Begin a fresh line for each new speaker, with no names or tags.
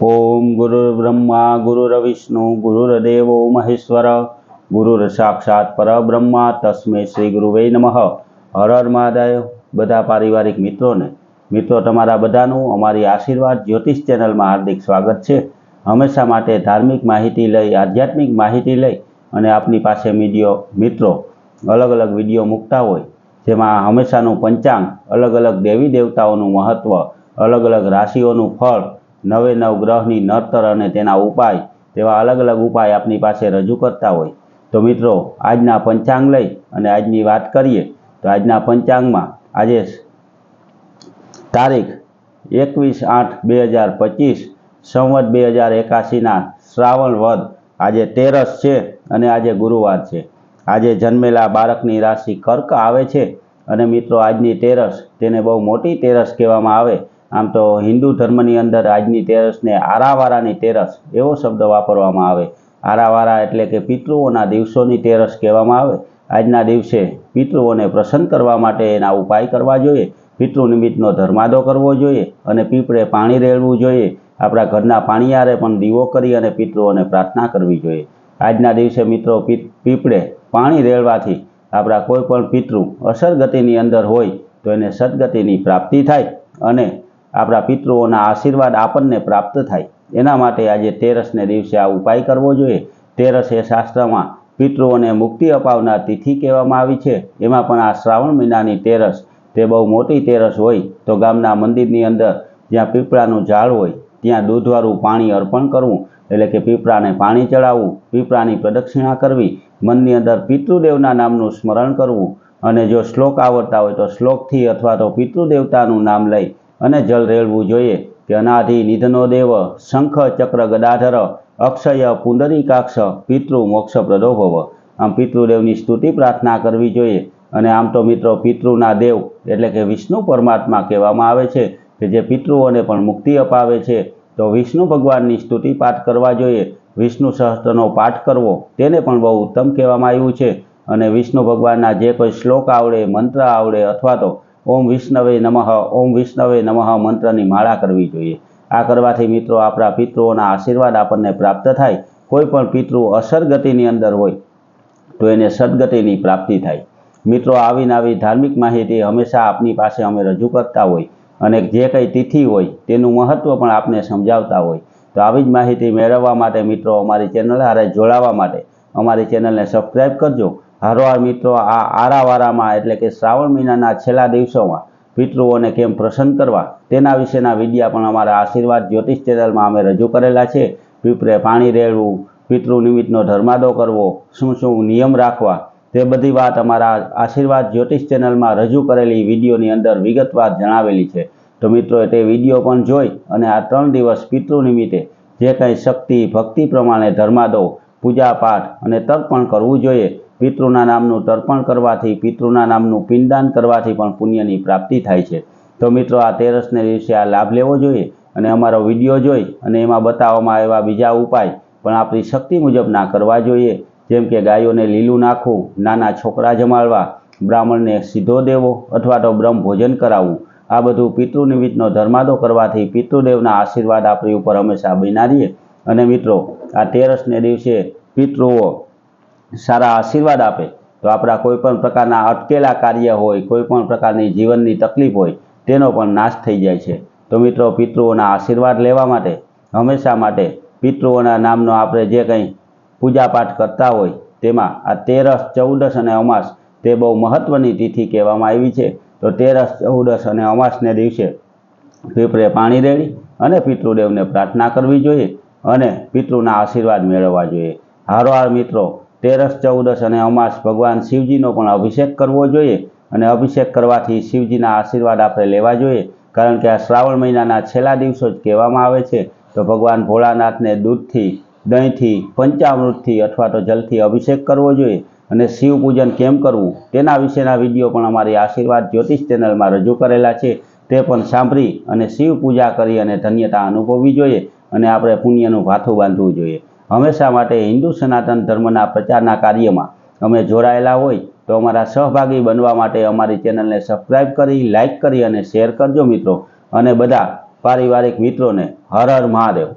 ઓમ ગુરુ બ્રહ્મા ગુરુર વિષ્ણુ ગુરુર્દેવો મહેશ્વર ગુરુર સાક્ષાત પરબ્રહ્મા તસ્મે શ્રી ગુરુવે નમઃ હર હર મહાદેવ બધા પારિવારિક મિત્રોને, મિત્રો તમારા બધાનું અમારી આશીર્વાદ જ્યોતિષ ચેનલમાં હાર્દિક સ્વાગત છે. હંમેશા માટે ધાર્મિક માહિતી લઈ, આધ્યાત્મિક માહિતી લઈ અને આપની પાસે મીડિયો, મિત્રો, અલગ અલગ વીડિયો મૂકતા હોય, જેમાં હંમેશાનું પંચાંગ, અલગ અલગ દેવી દેવતાઓનું મહત્ત્વ અલગ અલગ રાશિઓનું ફળ નવે નવ ગ્રહની નરતર અને તેના ઉપાય તેવા અલગ અલગ ઉપાય આપની પાસે રજૂ કરતા હોય. તો મિત્રો, આજના પંચાંગ લઈ અને આજની વાત કરીએ તો આજના પંચાંગમાં આજે તારીખ એકવીસ આઠ બે હજાર પચીસ, સંવત બે હજાર એકાશીના શ્રાવણ વદ આજે તેરસ છે અને આજે ગુરુવાર છે. આજે જન્મેલા બાળકની રાશિ કર્ક આવે છે અને મિત્રો, આજની તેરસ તેને બહુ મોટી તેરસ કહેવામાં આવે આમ તો હિન્દુ ધર્મની અંદર આજની તેરસને આરાવારાની તેરસ એવો શબ્દ વાપરવામાં આવે. આરાવારા એટલે કે પિતૃઓના દિવસોની તેરસ કહેવામાં આવે. આજના દિવસે પિતૃઓને પ્રસન્ન કરવા માટે એના ઉપાય કરવા જોઈએ. પિતૃ નિમિત્તનો ધર્માદો કરવો જોઈએ અને પીપળે પાણી રેડવું જોઈએ. આપણા ઘરના પાણીયારે પણ દીવો કરી અને પિતૃઓને પ્રાર્થના કરવી જોઈએ. આજના દિવસે મિત્રો પીપળે પાણી રેડવાથી આપણા કોઈ પણ પિતૃ અસરગતિની અંદર હોય તો એને સદગતિની પ્રાપ્તિ થાય અને આપણા પિતૃઓના આશીર્વાદ આપણને પ્રાપ્ત થાય. એના માટે આજે તેરસને દિવસે આ ઉપાય કરવો જોઈએ. તેરસ એ શાસ્ત્રમાં પિતૃઓને મુક્તિ અપાવનાર તિથિ કહેવામાં આવી છે. એમાં પણ આ શ્રાવણ મહિનાની તેરસ, તે બહુ મોટી તેરસ હોય તો ગામના મંદિરની અંદર જ્યાં પીપળાનું ઝાડ હોય, ત્યાં દૂધવાળું પાણી અર્પણ કરવું, એટલે કે પીપળાને પાણી ચડાવવું, પીપળાની પ્રદક્ષિણા કરવી, મનની અંદર પિતૃદેવના નામનું સ્મરણ કરવું અને જો શ્લોક આવડતા હોય તો શ્લોકથી અથવા તો પિતૃદેવતાનું નામ લઈ અને જલ રેળવું જોઈએ. કે અનાધિ નિધનો દેવ, શંખ, ચક્ર, ગદાધર, અક્ષય પુંડરીકાક્ષ પિતૃ મોક્ષ પ્રદો આમ પિતૃદેવની સ્તુતિ પ્રાર્થના કરવી જોઈએ. અને આમ તો મિત્રો પિતૃના દેવ એટલે કે વિષ્ણુ પરમાત્મા કહેવામાં આવે છે કે જે પિતૃઓને પણ મુક્તિ અપાવે છે. તો વિષ્ણુ ભગવાનની સ્તુતિ પાઠ કરવા જોઈએ. વિષ્ણુ સહસ્ત્રનો પાઠ કરવો તેને પણ બહુ ઉત્તમ કહેવામાં આવ્યું છે. અને વિષ્ણુ ભગવાનના જે કોઈ શ્લોક આવડે, મંત્ર આવડે અથવા તો ઓમ વિષ્ણવે નમઃ, ઓમ વિષ્ણવે નમઃ મંત્રની માળા કરવી જોઈએ. આ કરવાથી મિત્રો આપણા પિતૃઓના આશીર્વાદ આપણને પ્રાપ્ત થાય. કોઈ પણ પિતૃ અસરગતિની અંદર હોય તો એને સદગતિની પ્રાપ્તિ થાય. મિત્રો આવીને આવી ધાર્મિક માહિતી હંમેશા આપની પાસે અમે રજૂ કરતા હોય અને જે કંઈ તિથિ હોય તેનું મહત્ત્વ પણ આપને સમજાવતા હોય. તો આવી જ માહિતી મેળવવા માટે મિત્રો અમારી ચેનલ હારે જોડાવા માટે અમારી ચેનલને સબસ્ક્રાઈબ કરજો. હારોહાર મિત્રો, આ આરાવારામાં, એટલે કે શ્રાવણ મહિનાના છેલ્લા દિવસોમાં, પિતૃઓને કેમ પ્રસન્ન કરવા, તેના વિશેના વિડીયા પણ અમારા આશીર્વાદ જ્યોતિષ ચેનલમાં અમે રજૂ કરેલા છે. પીપરે પાણી રેડવું, પિતૃ નિમિત્તનો ધર્માદો કરવો, શું શું નિયમ રાખવા, તે બધી વાત અમારા આશીર્વાદ જ્યોતિષ ચેનલમાં રજૂ કરેલી વિડીયોની અંદર વિગતવાર જણાવેલી છે. તો મિત્રો, તે વીડિયો પણ જોઈ અને આ ત્રણ દિવસ પિતૃ નિમિત્તે જે કંઈ શક્તિ, ભક્તિ પ્રમાણે ધર્માદો પૂજા પાઠ અને તર્પણ કરવું જોઈએ પિતૃના નામનું તર્પણ કરવાથી, પિતૃના નામનું પિંડદાન કરવાથી પણ પુણ્યની પ્રાપ્તિ થાય છે. તો મિત્રો, આ તેરસને દિવસે આ લાભ લેવો જોઈએ અને અમારો વીડિયો જોઈ અને એમાં બતાવવામાં આવ્યા બીજા ઉપાય પણ આપણી શક્તિ મુજબ ના કરવા જોઈએ. જેમ કે ગાયોને લીલું નાખવું, નાના છોકરા જમાડવા, બ્રાહ્મણને સીધો દેવો અથવા તો બ્રહ્મ ભોજન કરાવવું. આ બધું પિતૃનિમિત્તનો ધર્માદો કરવાથી પિતૃદેવના આશીર્વાદ આપણી ઉપર હંમેશા બન્યા રહીએ. અને મિત્રો, આ તેરસને દિવસે પિતૃઓ સારા આશીર્વાદ આપે. તો આપણા કોઈ પણ પ્રકારના અટકેલા કાર્ય હોય, કોઈ પણ પ્રકારની જીવનની તકલીફ હોય, તેનો પણ નાશ થઈ જાય છે. તો મિત્રો, પિતૃઓના આશીર્વાદ લેવા માટે, હંમેશા માટે પિતૃઓના નામનો આપણે જે કંઈ પૂજાપાઠ કરતા હોય, તેમાં આ તેરસ, ચૌદસ અને અમાસ તે બહુ મહત્ત્વની તિથિ કહેવામાં આવી છે. તો તેરસ, ચૌદસ અને અમાસને દિવસે પીપળે પાણી રેડી અને પિતૃદેવને પ્રાર્થના કરવી જોઈએ અને પિતૃના આશીર્વાદ મેળવવા જોઈએ. હારો હાર મિત્રો. તેરસ, ચૌદસ અને અમાસ ભગવાન શિવજીનો પણ અભિષેક કરવો જોઈએ અને અભિષેક કરવાથી શિવજીના આશીર્વાદ આપણે લેવા જોઈએ. કારણ કે આ શ્રાવણ મહિનાના છેલ્લા દિવસો જ કહેવામાં આવે છે. તો ભગવાન ભોળાનાથને દૂધથી, દહીંથી, પંચામૃતથી અથવા તો જલથી અભિષેક કરવો જોઈએ. અને શિવ પૂજન કેમ કરવું? તેના વિશેના વીડિયો પણ અમારી આશીર્વાદ જ્યોતિષ ચેનલમાં રજૂ કરેલા છે. તે પણ સાંભળી અને શિવ પૂજા કરી અને ધન્યતા અનુભવવી જોઈએ અને આપણે પુણ્યનું ભાથું બાંધવું જોઈએ. હંમેશા માટે હિન્દુ સનાતન ધર્મના પ્રચારના કાર્યમાં અમે જોડાયેલા હોય તો અમારા સહભાગી બનવા માટે અમારી ચેનલને સબસ્ક્રાઈબ કરી લાઈક કરી અને શેર કરજો મિત્રો. અને બધા પારિવારિક મિત્રોને હર હર મહાદેવ.